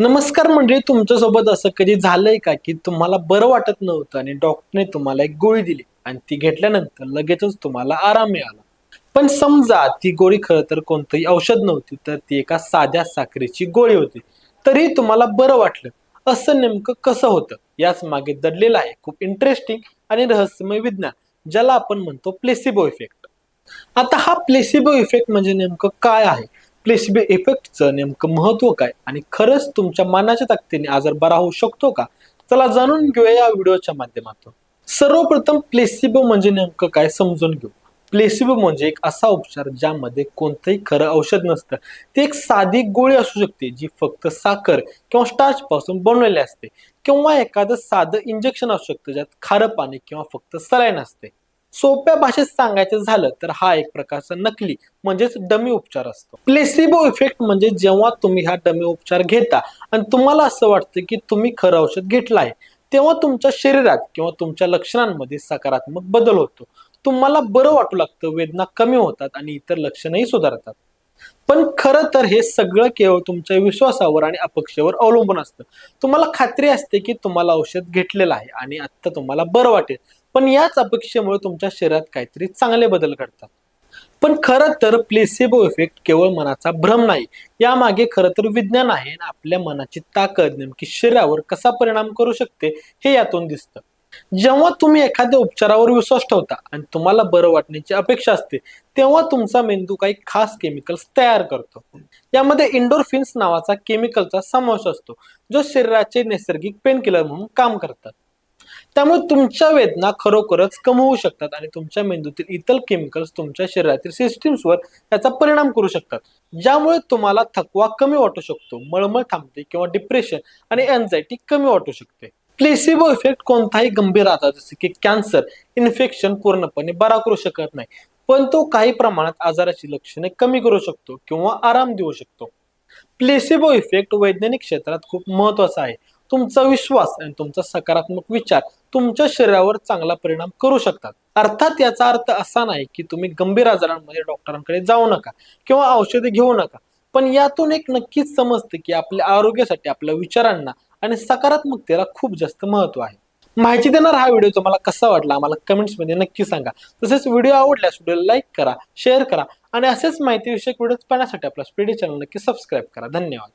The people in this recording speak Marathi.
नमस्कार म्हणजे तुमच्यासोबत असं कधी झालंय का की तुम्हाला बरं वाटत नव्हतं आणि डॉक्टरने तुम्हाला एक गोळी दिली आणि ती घेतल्यानंतर लगेचच तुम्हाला आराम मिळाला. पण समजा ती गोळी खरं तर कोणतंही औषध नव्हती तर ती एका साध्या साखरेची गोळी होती. तरी तुम्हाला बरं वाटलं. असं नेमकं कसं होतं? याच मागे दडलेलं आहे खूप इंटरेस्टिंग आणि रहस्यमय विज्ञान ज्याला आपण म्हणतो प्लेसिबो इफेक्ट आता हा प्लेसिबो इफेक्ट म्हणजे नेमकं काय आहे? प्लेसिबे इफेक्टचं नेमकं महत्त्व काय? आणि खरंच तुमच्या मनाच्या ताकदीने आजार बरा होऊ शकतो का? चला जाणून घेऊया या व्हिडिओच्या माध्यमातून. सर्वप्रथम प्लेसिबो म्हणजे नेमकं काय समजून घेऊ. प्लेसिबो म्हणजे एक असा उपचार ज्यामध्ये कोणतंही खरं औषध नसतं. ती एक साधी गोळी असू शकते जी फक्त साखर किंवा स्टार्च पासून बनवलेली असते. किंवा एखादं साधं इंजेक्शन असू शकतं ज्यात खारं पाणी किंवा फक्त सलाईन असते. सोप्या भाषेत सांगायचं झालं तर हा एक प्रकारचा नकली म्हणजेच डमी उपचार असतो. प्लेसिबो इफेक्ट म्हणजे जेव्हा तुम्ही हा डमी उपचार घेता आणि तुम्हाला असं वाटतं की तुम्ही खरं औषध घेतलं आहे तेव्हा तुमच्या शरीरात किंवा तुमच्या लक्षणांमध्ये सकारात्मक बदल होतो. तुम्हाला बरं वाटू लागतं वेदना कमी होतात आणि इतर लक्षणंही सुधारतात. पण खरं तर हे सगळं केवळ तुमच्या विश्वासावर आणि अपेक्षेवर अवलंबून असतं. तुम्हाला खात्री असते की तुम्हाला औषध घेतलेलं आहे आणि आता तुम्हाला बरं वाटेल. पण याच अपेक्षेमुळे तुमच्या शरीरात काहीतरी चांगले बदल घडतात. पण खरं तर प्लेसिबो इफेक्ट केवळ मनाचा भ्रम नाही. यामागे खरं तर विज्ञान आहे आणि आपल्या मनाची ताकद नेमकी शरीरावर कसा परिणाम करू शकते हे यातून दिसतं. जेव्हा तुम्ही एखाद्या उपचारावर विश्वास ठेवता आणि तुम्हाला बरं वाटण्याची अपेक्षा असते तेव्हा तुमचा मेंदू काही खास केमिकल्स तयार करतो. यामध्ये इंडोरफिन्स नावाचा केमिकलचा समावेश असतो जो शरीराचे नैसर्गिक पेनकिलर म्हणून काम करतात त्यामुळे तुमच्या वेदना खरोखरच कमवू शकतात आणि तुमच्या मेंदूतील इतर केमिकल्स तुमच्या शरीरातील सिस्टीम्सवर त्याचा परिणाम करू शकतात. ज्यामुळे तुम्हाला थकवा कमी वाटू शकतो मळमळ थांबते किंवा डिप्रेशन आणि एन्झायटी कमी वाटू शकते. प्लेसिबो इफेक्ट कोणताही गंभीर आजार जसे की कॅन्सर इन्फेक्शन पूर्णपणे बरा करू शकत नाही. पण तो काही प्रमाणात आजाराची लक्षणे कमी करू शकतो किंवा आराम देऊ शकतो. प्लेसिबो इफेक्ट वैज्ञानिक क्षेत्रात खूप महत्त्वाचा आहे. तुमचा विश्वास आणि तुमचा सकारात्मक विचार तुमच्या शरीरावर चांगला परिणाम करू शकतात. अर्थात याचा अर्थ असा नाही की तुम्ही गंभीर आजारांमध्ये डॉक्टरांकडे जाऊ नका किंवा औषधे घेऊ नका. पण यातून एक नक्कीच समजते की आपल्या आरोग्यासाठी आपल्या विचारांना आणि सकारात्मकतेला खूप जास्त महत्त्व आहे. माहिती देणार हा व्हिडिओ तुम्हाला कसा वाटला आम्हाला कमेंट्समध्ये नक्की सांगा. तसेच व्हिडिओ आवडल्यास व्हिडिओ लाईक करा शेअर करा आणि असेच माहितीविषयक व्हिडिओ पाहण्यासाठी आपला स्पीडी चॅनल नक्की सबस्क्राईब करा. धन्यवाद.